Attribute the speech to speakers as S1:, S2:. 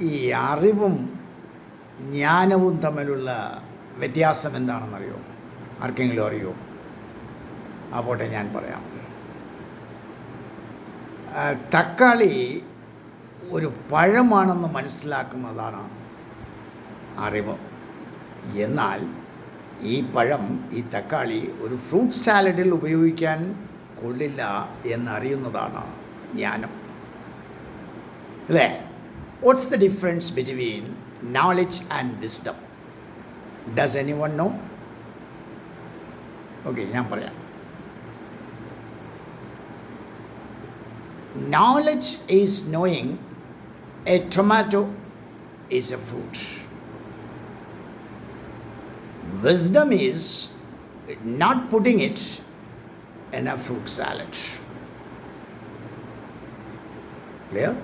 S1: ഈ അറിവും ജ്ഞാനവും തമ്മിലുള്ള വ്യത്യാസം എന്താണെന്നറിയോ? ആർക്കെങ്കിലും അറിയോ? അപ്പോട്ടെ പോട്ടെ ഞാൻ പറയാം. തക്കാളി ഒരു പഴമാണെന്ന് മനസ്സിലാക്കുന്നതാണ് അറിവ്. എന്നാൽ ഈ പഴം ഈ തക്കാളി ഒരു ഫ്രൂട്ട് സാലഡിൽ ഉപയോഗിക്കാൻ കൊള്ളില്ല എന്നറിയുന്നതാണ് ജ്ഞാനം. അല്ലേ? What's the difference between knowledge and wisdom does anyone know okay ഞാൻ പറയാം knowledge is knowing a tomato is a fruit wisdom is not putting it in a fruit salad. Clear?